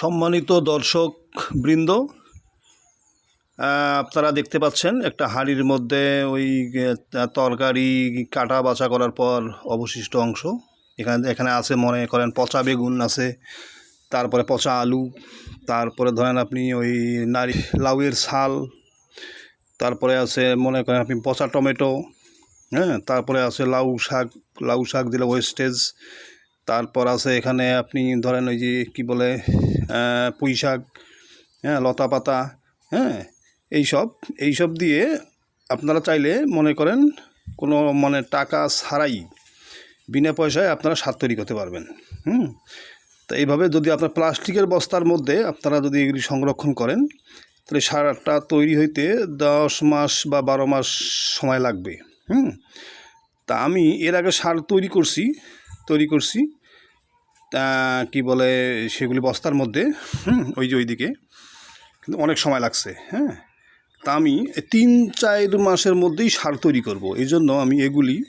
সম্মানিত দর্শক বৃন্দ আপনারা দেখতে পাচ্ছেন একটা হাঁড়ির মধ্যে ওই তরকারি কাটা বাছা করার পর অবশিষ্ট অংশ। এখানে এখানে আছে মনে করেন পচা বেগুন আছে, তারপরে পচা আলু, তারপরে ধরেন আপনি ওই নারি লাউয়ের ছাল তারপরে আছে মনে করেন আপনি পচা টমেটো হ্যাঁ তারপরে আছে লাউ শাক লাউ শাক দিলে ওয়েস্টেজ তারপর আছে এখানে আপনি ধরেন ওই যে কী বলে পুঁই শাক হ্যাঁ লতা পাতা হ্যাঁ এইসব এইসব দিয়ে আপনারা চাইলে মনে করেন কোনো মানে টাকা ছাড়াই বিনা পয়সায় আপনারা সার তৈরি করতে পারবেন, হুম? তো এইভাবে যদি আপনার প্লাস্টিকের বস্তার মধ্যে আপনারা যদি এগুলি সংরক্ষণ করেন, তাহলে সারটা তৈরি হইতে দশ মাস বা বারো মাস সময় লাগবে, হুম? তা আমি এর আগে সার তৈরি করছি তৈরি করছি তা কী বলে, সেগুলি বস্তার মধ্যে, হুম, ওই যে ওইদিকে। কিন্তু অনেক সময় লাগছে হ্যাঁ। তা আমি তিন চার মাসের মধ্যেই সার তৈরি করব। এই জন্য আমি এগুলি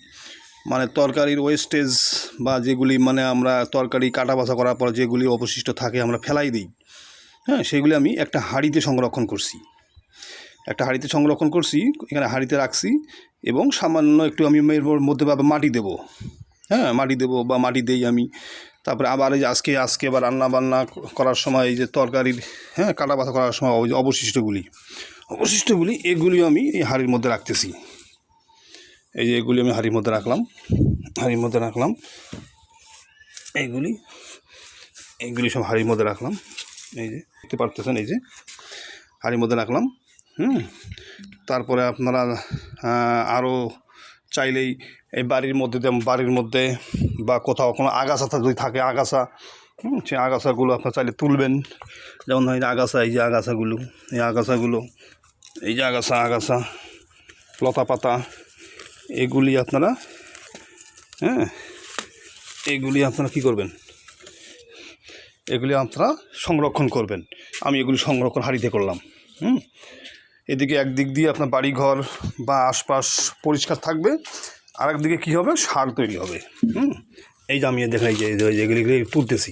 মানে তরকারির ওয়েস্টেজ বা যেগুলি মানে আমরা তরকারি কাটা বাছা করার পর যেগুলি অবশিষ্ট থাকে আমরা ফেলাই দিই হ্যাঁ সেগুলি আমি একটা হাঁড়িতে সংরক্ষণ করছি। একটা হাঁড়িতে সংরক্ষণ করছি, এখানে হাঁড়িতে রাখছি এবং সামান্য একটু আমি এর মধ্যে মাটি দেবো হ্যাঁ মাটি দেবো বা মাটি দেই আমি তারপরে আবার এই যে আজকে আজকে বা রান্না বান্না করার সময় এই যে তরকারির হ্যাঁ কাটা করার সময় ওই যে অবশিষ্টগুলি। অবশিষ্টগুলি, এগুলি আমি এই হাঁড়ির মধ্যে রাখতেছি। এই যে এগুলি আমি হাঁড়ির মধ্যে রাখলাম, হাঁড়ির মধ্যে রাখলাম। এইগুলি এইগুলি সব হাঁড়ির মধ্যে রাখলাম। এই যে, দেখতে পারতেছেন এই যে, হাড়ির মধ্যে রাখলাম, হুম। তারপরে আপনারা আরও চাইলেই এই বাড়ির মধ্যে বাড়ির মধ্যে বা কোথাও কোনো আগাছা যদি থাকে, আগাছা সেই আগাছাগুলো আপনার চাইলে তুলবেন। যেমন হয় আগাছা, এই যে আগাছাগুলো, এই আগাছাগুলো, এই যে আগাছা আগাছা, লতা পাতা, এগুলি আপনারা হ্যাঁ এগুলি আপনারা কি করবেন? এগুলি আপনারা সংরক্ষণ করবেন। আমি এগুলি সংরক্ষণ হারিতে করলাম, হুম এদিকে একদিক দিয়ে আপনার বাড়িঘর বা আশপাশ পরিষ্কার থাকবে আর একদিকে কী হবে? সার তৈরি হবে। হুম? এই যে আমি দেখাই যে এগুলি তুলতেছি।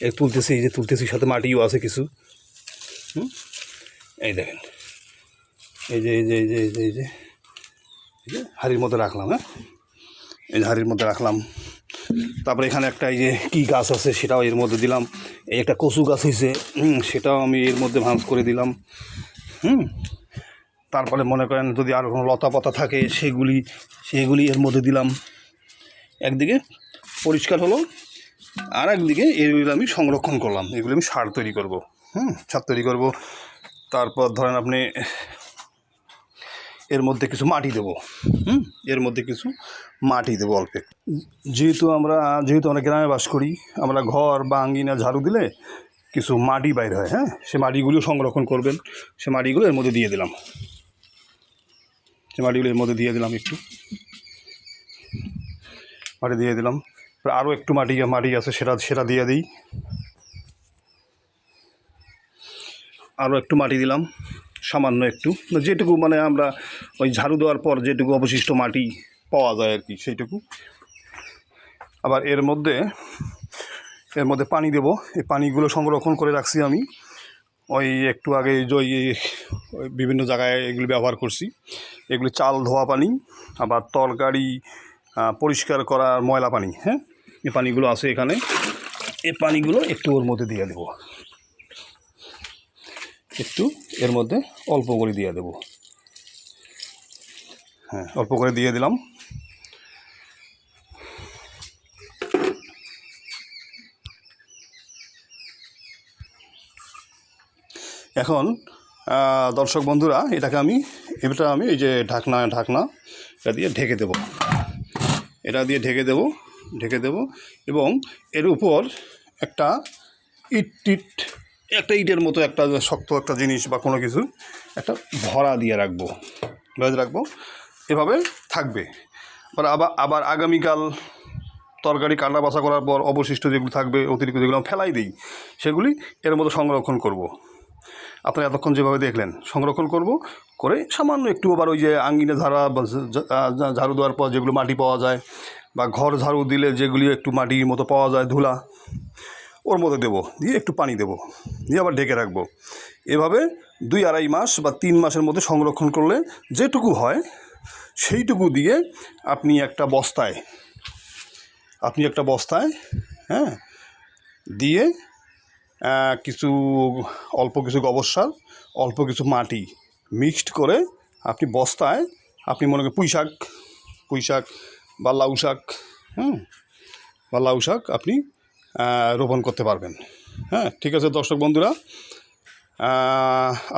এই তুলতেছি, এই যে তুলতেছি, সাথে মাটিও আছে কিছু। হুম? এই দেখেন। এই যে এই যে এই যে এই যে এই যে এই যে হাড়ির মধ্যে রাখলাম হ্যাঁ? এই যে হাড়ির মধ্যে রাখলাম। তারপরে এখানে একটা এই যে কী গাছ আছে, সেটাও এর মধ্যে দিলাম। এই একটা কচু গাছ হয়েছে সেটাও আমি এর মধ্যে ভাঁজ করে দিলাম। হুম। তারপরে মনে করেন যদি আর কোনো লতা পাতা থাকে, সেগুলি সেগুলি এর মধ্যে দিলাম। একদিকে পরিষ্কার হলো আর একদিকে এগুলো আমি সংরক্ষণ করলাম। এগুলো আমি সার তৈরি করব। হুম, সার তৈরি করব। তারপর ধরেন আপনি এর মধ্যে কিছু মাটি দেবো। হুম, এর মধ্যে কিছু মাটি দেবো অল্পে যেহেতু আমরা যেহেতু আমরা গ্রামে বাস করি, আমরা ঘর বা আঙ্গিনা ঝাড়ু দিলে কিছু মাটি বাইর হয় হ্যাঁ? সে মাটিগুলো সংরক্ষণ করবেন। সে মাটিগুলো এর মধ্যে দিয়ে দিলাম। সে মাটিগুলো এর মধ্যে দিয়ে দিলাম একটু। মাটি দিয়ে দিলাম। আরও একটু মাটি মাটি আছে, সেটা সেটা দিয়ে দিই। আরও একটু মাটি দিলাম, সামান্য একটু। যেটুকু মানে আমরা ওই ঝাড়ু দেওয়ার পর যেটুকু অবশিষ্ট মাটি পাওয়া যায় আর কি, সেইটুকু। আবার এর মধ্যে এর মধ্যে পানি দেব। এই পানিগুলো সংরক্ষণ করে রাখছি আমি। ওই একটু আগে ওই বিভিন্ন জায়গায় এগুলি ব্যবহার করছি। এগুলি চাল, ধোয়া পানি, আবার তরকারি পরিষ্কার করার ময়লা পানি হ্যাঁ? এই পানিগুলো আছে এখানে। এই পানিগুলো একটু ওর মধ্যে দিয়ে দেবো। একটু এর মধ্যে অল্প করে দিয়ে দেবো। হ্যাঁ অল্প করে দিয়ে দিলাম। এখন দর্শক বন্ধুরা, এটাকে আমি, এটা আমি এই যে ঢাকনা ঢাকনা, এটা দিয়ে ঢেকে দেব। এটা দিয়ে ঢেকে দেব ঢেকে দেব এবং এর উপর একটা ইট টিট, একটা ইটের মতো একটা শক্ত একটা জিনিস বা কোনো কিছু, একটা ভরা দিয়ে রাখব। বেঁধে রাখব। এভাবে থাকবে। আবার আবার আবার আগামীকাল তরকারি কাটা বাছা করার পর অবশিষ্ট যেগুলো থাকবে, অতিরিক্ত যেগুলো ফেলাই দিই, সেগুলি এর মতো সংরক্ষণ করব। আপনারা এতক্ষণ যেভাবে দেখলেন, সংরক্ষণ করব, করে সামান্য একটু আবার ওই যে আঙ্গিনে ঝাড়া ঝাড়ু দেওয়ার পর যেগুলো মাটি পাওয়া যায়, বা ঘর ঝাড়ু দিলে যেগুলি একটু মাটির মতো পাওয়া যায়, ধুলা, ওর মধ্যে দেবো, দিয়ে একটু পানি দেবো, দিয়ে আবার ঢেকে রাখব। এভাবে দুই আড়াই মাস বা তিন মাসের মধ্যে সংরক্ষণ করলে যেটুকু হয়, সেইটুকু দিয়ে আপনি একটা বস্তায়, আপনি একটা বস্তায় হ্যাঁ দিয়ে কিছু অল্প কিছু গোবর সার, অল্প কিছু মাটি মিক্সড করে আপনি বস্তায়, আপনি মনে করেন পুঁই শাক পুঁই শাক বা লাউ শাক হ্যাঁ বা লাউ শাক আপনি রোপণ করতে পারবেন। হ্যাঁ ঠিক আছে দর্শক বন্ধুরা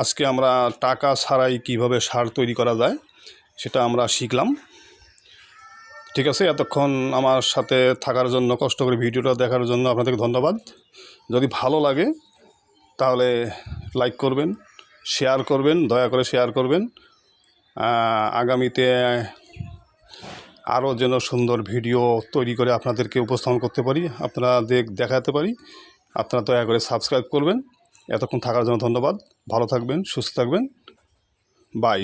আজকে আমরা টাকা ছাড়াই কীভাবে সার তৈরি করা যায় সেটা আমরা শিখলাম। ঠিক আছে, এতক্ষণ আমার সাথে থাকার জন্য, কষ্ট করে ভিডিওটা দেখার জন্য আপনাদেরকে ধন্যবাদ। যদি ভালো লাগে, তাহলে লাইক করবেন, শেয়ার করবেন, দয়া করে শেয়ার করবেন। আগামীতে আরও যেন সুন্দর ভিডিও তৈরি করে আপনাদেরকে উপস্থাপন করতে পারি, আপনারা দেখ, দেখাতে পারি, আপনারা দয়া করে সাবস্ক্রাইব করবেন। এতক্ষণ থাকার জন্য ধন্যবাদ। ভালো থাকবেন, সুস্থ থাকবেন। বাই।